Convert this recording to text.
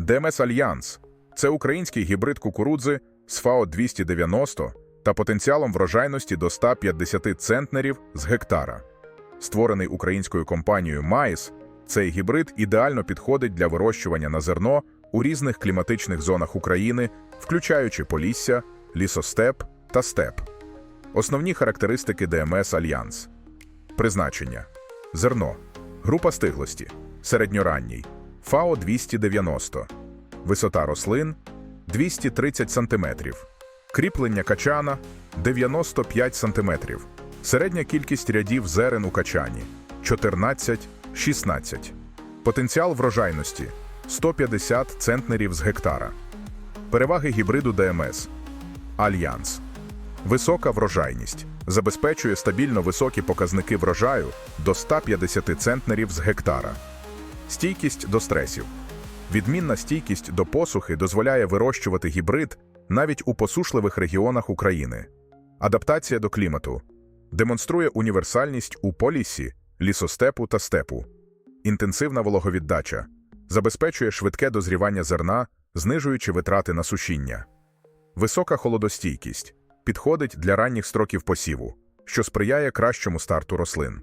ДМС Альянс це український гібрид кукурудзи з ФАО 290 та потенціалом врожайності до 150 центнерів з гектара. Створений українською компанією Mais, цей гібрид ідеально підходить для вирощування на зерно у різних кліматичних зонах України, включаючи Полісся, лісостеп та степ. Основні характеристики ДМС Альянс. Призначення. Зерно. Група стиглості. Середньоранній. ФАО 290. Висота рослин 230 см. Кріплення качана 95 см. Середня кількість рядів зерен у качані 14-16. Потенціал врожайності 150 центнерів з гектара. Переваги гібриду ДМС. Альянс. Висока врожайність. Забезпечує стабільно високі показники врожаю до 150 центнерів з гектара. Стійкість до стресів. Відмінна стійкість до посухи дозволяє вирощувати гібрид навіть у посушливих регіонах України. Адаптація до клімату. Демонструє універсальність у полісі, лісостепу та степу. Інтенсивна вологовіддача. Забезпечує швидке дозрівання зерна, знижуючи витрати на сушіння. Висока холодостійкість. Підходить для ранніх строків посіву, що сприяє кращому старту рослин.